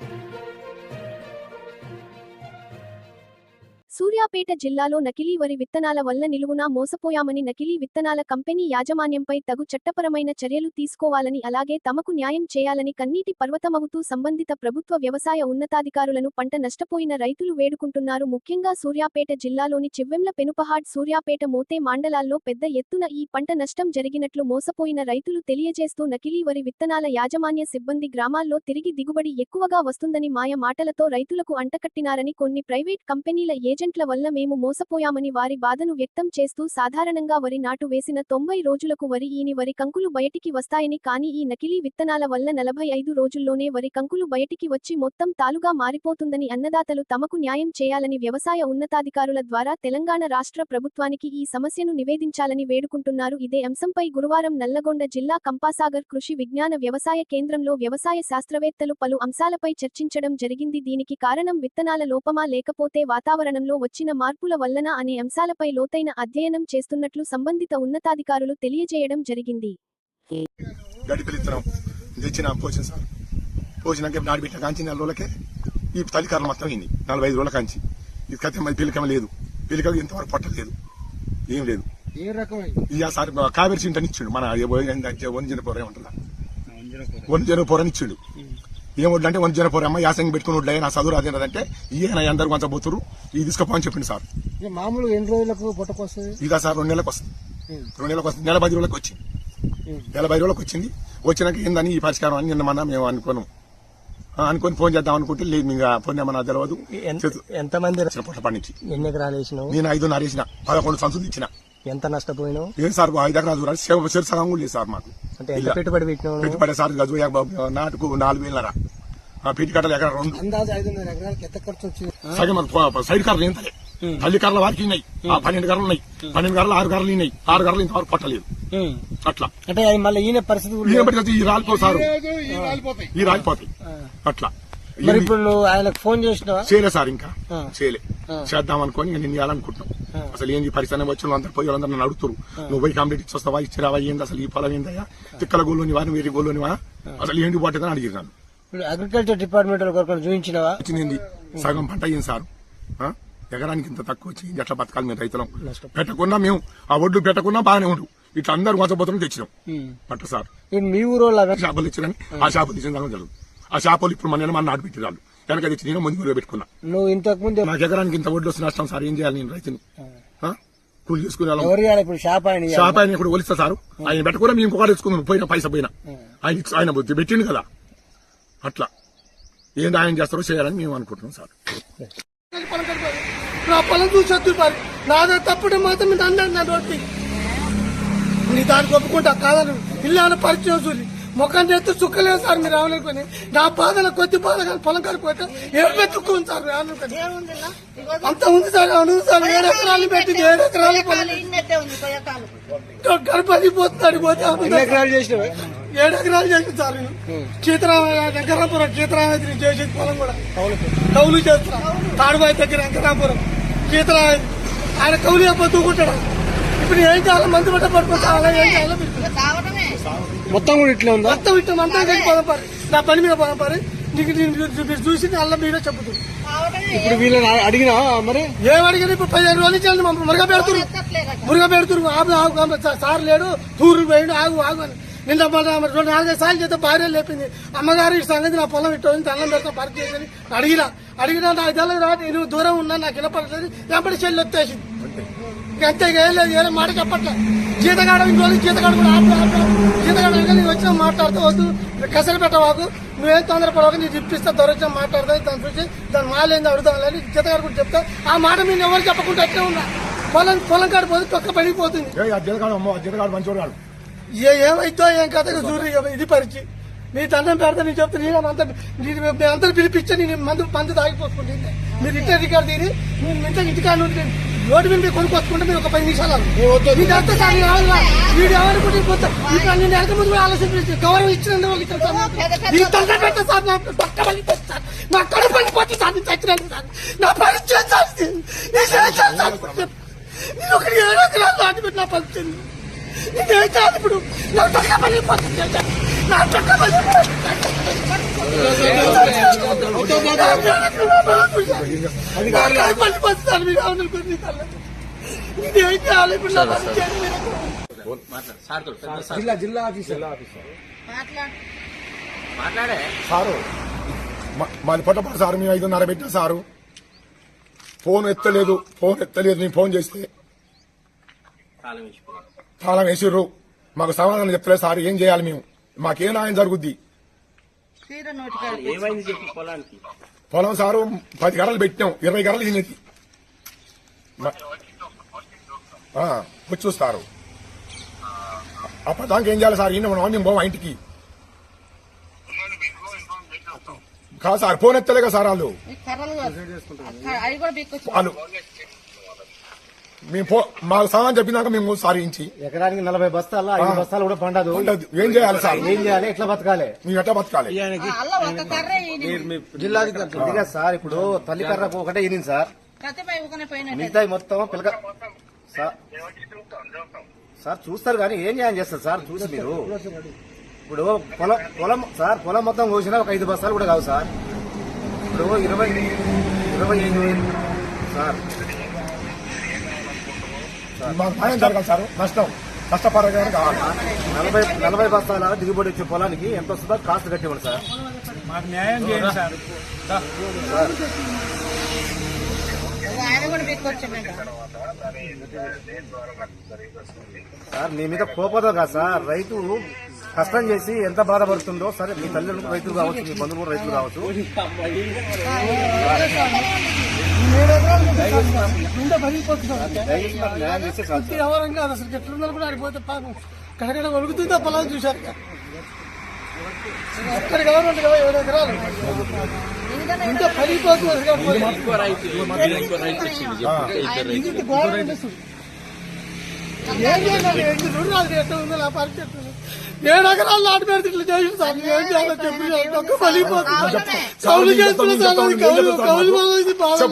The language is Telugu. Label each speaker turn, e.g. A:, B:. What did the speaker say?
A: thank you సూర్యాపేట జిల్లాలో నకిలీ వరి విత్తనాల వల్ల నిలువునా మోసపోయామని నకిలీ విత్తనాల కంపెనీ యాజమాన్యంపై తగు చట్టపరమైన చర్యలు తీసుకోవాలని అలాగే తమకు న్యాయం చేయాలని కన్నీటి పర్వతమవుతూ సంబంధిత ప్రభుత్వ వ్యవసాయ ఉన్నతాధికారులను పంట నష్టపోయిన రైతులు వేడుకుంటున్నారు. ముఖ్యంగా సూర్యాపేట జిల్లాలోని చివ్వెంల పెనుపహాడ్ సూర్యాపేట మోతే మండలాల్లో పెద్ద ఎత్తున ఈ పంట నష్టం జరిగినట్లు మోసపోయిన రైతులు తెలియజేస్తూ నకిలీ వరి విత్తనాల యాజమాన్య సిబ్బంది గ్రామాల్లో తిరిగి దిగుబడి ఎక్కువగా వస్తుందని మాయ మాటలతో రైతులకు అంటకట్టినారని కొన్ని ప్రైవేట్ కంపెనీల ఏజెంట్ ఏజెంట్ల వల్ల మేము మోసపోయామని వారి బాధను వ్యక్తం చేస్తూ సాధారణంగా వరి నాటు వేసిన తొంభై రోజులకు వరి ఈని వరి కంకులు బయటికి వస్తాయని కానీ ఈ నకిలీ విత్తనాల వల్ల నలభై ఐదు రోజుల్లోనే వరి కంకులు బయటికి వచ్చి మొత్తం తాలుగా మారిపోతుందని అన్నదాతలు తమకు న్యాయం చేయాలని వ్యవసాయ ఉన్నతాధికారుల ద్వారా తెలంగాణ రాష్ట్ర ప్రభుత్వానికి ఈ సమస్యను నివేదించాలని వేడుకుంటున్నారు. ఇదే అంశంపై గురువారం నల్లగొండ జిల్లా కంపాసాగర్ కృషి విజ్ఞాన వ్యవసాయ కేంద్రంలో వ్యవసాయ శాస్త్రవేత్తలు పలు అంశాలపై చర్చించడం జరిగింది. దీనికి కారణం విత్తనాల లోపమా లేకపోతే వాతావరణంలో వచ్చిన మార్పుల వల్లనా అనే అంశాలపై లోతైన అధ్యయనం చేస్తున్నట్లు సంబంధిత ఉన్నతాధికారులు తెలియజేయడం జరిగింది
B: పోసినాక నాడు పెట్టిన కాంచి నెల రోజులకే ఈ తల్లికారులు మొత్తం అయింది నలభై ఐదు రోజుల కాంచి ఇది కథ మరి పిలికమ లేదు పిలిక ఇంతవరకు పట్టలేదు ఏం లేదు
C: ఏ రకమైంది
B: ఇక సార్ కావేరి సింటని ఇచ్చిండు మన వనజన పొర ఏమంటుందా వనజన పొరని ఇచ్చిండు ఏం వడ్లు అంటే వనజన పొర అమ్మ యాసంగి పెట్టుకుని వడ్లు నా చదువు రాదేనదంటే ఈయన అందరు కొంచెం పోతురు ఇది తీసుకోపోని చెప్పిండు సార్.
C: ఇక మామూలుగా ఎన్ని రోజులకు పుట్టకొస్తుంది
B: ఇదా సార్ రెండు నెలలకు వస్తుంది. రెండు నెలలకు వస్తుంది. నెల పది రోజులకు వచ్చింది. నెల పది రోజులకు వచ్చింది. వచ్చినాక ఏందని ఈ పరిష్కారం అని నిన్న మన మేము అనుకోను. అనుకొని ఫోన్ చేద్దాం అనుకుంటే లేదు ఇంకా ఫోన్ ఏమన్నా తెలియదు
D: ఎంత- ఎంతమంది
B: పుట్ల పండించి
D: ఎన్ని ఎకరాలు వేసినావు?
B: నేను ఐదున్నర వేసిన పదకొండు సంచులు ఇచ్చిన.
D: ఎంత నష్టపోయినావు?
B: ఏం సార్ ఐదు ఎకరాలు చూడాలి. సగం కూడా లేదు సార్ మాకు.
D: అంటే ఎంత పెట్టుబడి పెట్టినావు?
B: పెట్టుబడి సార్ గజు నాటుకు నాలుగు వేలరా పీటి కట్టలు ఎకరా రెండు.
C: అందాజు ఐదున్నర ఎకరాలకి ఎంత ఖర్చు వచ్చింది?
B: సగం సైడ్ కర్రలు తలే. తల్లి కర్రల వారికి ఉన్నాయి. పన్నెండు కర్రలు ఉన్నాయి. పన్నెండు కర్రలు ఆరు కర్రలు ఉన్నాయి. ఆరు కర్రలు ఇంతవరకు పట్టలేదు అట్లా.
C: అంటే మళ్ళీ ఈయన పరిస్థితి
B: ఈయన బట్టి ఈ రాలిపో సారు. ఈ రాలిపోతాయి. అట్లా.
C: మరి ఇప్పుడు ఆయనకు ఫోన్ చేసినావా?
B: చేయలే సార్ ఇంకా. చేయలే. చేద్దాం అనుకొని నేను చేయాలనుకుంటున్నాం అసలు ఏంది పరిశ్రమ వచ్చిన అందరు పోయి వాళ్ళందరూ నన్ను అడుగుతారు నువ్వు పోయి కంప్లీట్ ఇచ్చొస్తావా ఇచ్చిరావా ఏంది అసలు ఈ పొలం ఏందయ్యా? తిక్కల గోళ్ళనివా నువ్వు వేరే గోళ్ళనివా అసలు ఏంటి పోతుందని అడిగినాను
C: అగ్రికల్చర్ డిపార్ట్మెంట్ చూపించినావా
B: వచ్చింది సగం పంట అయ్యింది సార్? ఎకరానికి ఇంత తక్కువ వచ్చింది ఎట్లా బతకాలి మేము రైతులం? పెట్టకున్నా మేము ఆ ఒడ్లు పెట్టకున్నా బాగానే ఉండు. ఇట్లా అందరు మోసపోతున్నాం తెచ్చినాం. పట్ట సార్.
C: మీ ఊరు
B: చేపలు తెచ్చినని ఆ చేపలు తెచ్చిన దాని జరుగుతుంది. ఆ చేపలు ఇప్పుడు మన మన నాటు పెట్టిరాళ్ళు వెనక తెచ్చి నేను ముందు మురుగు పెట్టుకున్నా.
C: నువ్వు ఇంతకు ముందు
B: నాకు ఎకరానికి ఇంత ఒడ్లు వస్తే నష్టం సార్ ఏం చేయాలి నేను రైతుని? కూలి చేసుకునే
C: ఇప్పుడు? షాప్ ఆయన ఇవ్వాలా?
B: షాప్ ఆయన ఇప్పుడు ఒలిస్తా సారు? ఆయన పెట్టకుండా మేము ఇంకొకటి తెచ్చుకుందాం. పోయిన పైసా పోయినా. ఆయన ఆయన పెట్టిండు కదా. అట్లా. ఏంది ఆయన చేస్తారో చేయాలని మేము అనుకుంటున్నాం సార్.
E: నా పొలం చూసి మరి నాదే తప్పుడు మాత్రం అన్నాడు నా నోటి నీ దానికి ఒప్పుకుంటా కాదని ఇల్లు పరిచయం చూసి. ముఖం చేస్తే చుక్కలేదు సార్ మీరు రావాలనుకుని నా బాధల కొద్ది బాధ కానీ పొలం కడిపోతే ఏడుపెత్తుకుంది సార్ రావాలనుకుని అంత ఉంది సార్ అవును సార్ ఏడు ఎకరాలు పెట్టింది ఏడు ఎకరాలు గర్భది పోతున్నాడు పోతే ఏడు ఎకరాలు చేసింది సార్ సీతారామయ్య వెంకటాపురం సీతారామయ్య చేసేది పొలం కూడా. కౌలు చేస్తున్నా తాడుబాయి దగ్గర వెంకటాపురం. సీతారామయ్య ఆయన కౌలు చెప్ప దూకుంటాడు. ఇప్పుడు ఏం చేయాలి? మందు పట్ట పట్టుకుంటా అలా ఏం చేయాలో మీరు
C: మొత్తం కూడా ఇట్లా ఉందా?
E: మొత్తం ఇట్లా అంతా కలిసి నా పని మీద పోదాం పారి నీకు మీరు చూసి అల్ల మీరే చెప్పుతుంది
C: ఇప్పుడు వీళ్ళని అడిగినా మరి?
E: ఏం అడిగారు ఇప్పుడు పదిహేను రోజులు ఇచ్చాను మమ్మల్ని మురుగా పెడుతురు. మురుగా పెడుతురు. ఆగు ఆగు, సార్ లేడు. తూరు పోయిండు. ఆగు ఆగు అని. నిన్న రెండు నాలుగైదు సార్లు చేస్తే భార్య లేపింది. అమ్మగారు ఈ సంగతి నా పొలం ఇట్టు అన్నం పెడతా పరిచయం అడిగినా. అడిగినా నాకు తెలియదు రా నేను దూరం ఉన్నా నాకు వినపడలేదు ఎంపటి చెల్లి వచ్చేసింది. అంతే ఏం లేదు ఏదో మాట చెప్పట్లే. జీతగాడ ఇంకో జీతగాడ కూడా ఆపు ఆపు. జీతగాడ నేను వచ్చినా మాట్లాడుతూ వద్దు. కసలు పెట్టవాకు. నువ్వేం తొందరపడవకు నేను ఇప్పిస్తా దొరొచ్చా మాట్లాడతా దాని చూసి దాని మాలేంది అడుగుతాను అని జీతగాడు కూడా చెప్తా. ఆ మాట మీరు ఎవరు చెప్పకుండా అట్లే ఉన్నా? పొలం పొలం కాడ పోతే తొక్క పడిపోతుంది.
B: మంచోడు కాడు.
E: ఏ ఏమైతో ఏం కథగా చూరి ఇది పరిచి. నీ దండం పెడతా నీ చెప్తే నేను అంత నేను అందరు పిలిపించా నేను మందు మందు తాగిపోసుకుంటే మీరు ఇంటే రికార్డు తీరి నేను ఇంత ఇంటికాడ నుండి రోడ్డు మీద కొనుక్కొచ్చుకుంటే మీరు ఒక పది నిమిషాలు మీరు అంతా సార్ నేను రావాలా వీడు ఎవరికి పోతా ఇక్కడ నేను వెనక ముందు కూడా ఆలోచించి గౌరవం ఇచ్చినందుకు వాళ్ళకి ఇచ్చాను దండం పెడతా సార్ నా పక్క పగిలిపోతుంది సార్ నా కడుపు పగిలిపోతుంది సార్ నేను చచ్చినాను సార్. నా పరిచయం సార్ నేను ఒకటి ఏడు పెట్టి నా పరిచయం. ఇప్పుడు. నా తొక్క పగిలిపోతుంది నా తొక్క పగిలిపోతుంది. అధికారులు పని పస్తారు మీరు ఇది ఇప్పుడు నా.
C: జిల్లా జిల్లా ఆఫీసర్
B: సారు మాది పొట్టపాటు సారు మేము ఐదున్నర పెట్టిన సారు. ఫోన్ ఎత్తలేదు ఫోన్ ఎత్తలేదు నేను ఫోన్ చేస్తే. తాళం వేసిర్రు. మాకు సమాధానం చెప్తలేదు సార్ ఏం చేయాలి మేము? మాకేం న్యాయం జరుగుద్ది?
F: ఏమైంది చెప్పు పొలానికి?
B: పొలం సారు పది గడలు పెట్టినాం ఇరవై గడలు తినేది. వచ్చి చూస్తారు. అప్పటిదాకా ఏం చేయాలి సార్? ఈయన మనం మేము పోవా ఇంటికి? కాదు సార్ ఫోన్ ఎత్తలేగా సార్ వాళ్ళు? వాళ్ళు మేము మాకు సమాధానం చెప్పినాక మేము సారించి
C: ఎకరానికి నలభై బస్తాలు ఐదు బస్తాలు కూడా పండదు.
B: ఏం చేయాలి సార్?
C: ఏం చేయాలి? ఎట్లా బతకాలి?
B: మేము ఎట్లా బతకాలి?
G: అల్ల ఒక కర్ర
C: జిల్లాధికారి ఇది కాదు సార్ ఇప్పుడు తల్లి కర్రకు ఒకటే ఇనింది సార్. మిగతా మొత్తం పిలక సార్. సార్ చూస్తారు కానీ ఏం న్యాయం చేస్తారు సార్? చూసి మీరు. ఇప్పుడు పొలం పొలం సార్ పొలం మొత్తం కోసినా ఒక ఐదు బస్తాలు కూడా కావు సార్. ఇప్పుడు ఇరవై ఇరవై ఐదు వేలు. సార్.
B: మాకు న్యాయం జరగాలి సార్. నష్టం. నష్టపరగానే కావాలి.
C: నలభై నలభై బస్తాల దిగుబడి వచ్చే పొలానికి ఎంత వస్తుందో కాస్ట్ కట్టివ్వండి సార్.
G: ఆయన కూడా బీక్కొచ్చు
C: సార్. మీ మీద కోపదో కాదు సార్. రైతు కష్టం చేసి ఎంత బాధపడుతుందో సరే మీ తల్లిదండ్రులు రైతులు కావచ్చు మీ బంధువులు రైతులు కావచ్చు.
E: గుండె పగిలిపోతుంది ఎవరం కాదు అసలు ఎట్లున్నారు కూడా ఆడిపోతే పాపం కడకడ ఒలుగుతుందో పొలాలు చూశారు ఎక్కడ గవర్నమెంట్ కదా ఏడు ఎకరాలు ఇంత పగిలిపోతుంది గవర్నమెంట్ ఏం చేయాలి ఏంటి చూడు నాకు ఎట్లా ఉందో ఆ పరిస్థితి ఏడు ఎకరాలు నాటు పెడితే ఇట్లా చేసి సార్? ఏం చేయాలో చెప్పి ఒక్క పగిలిపోతుంది కౌలు చేస్తున్నా సార్ కౌలు కౌలు బాగా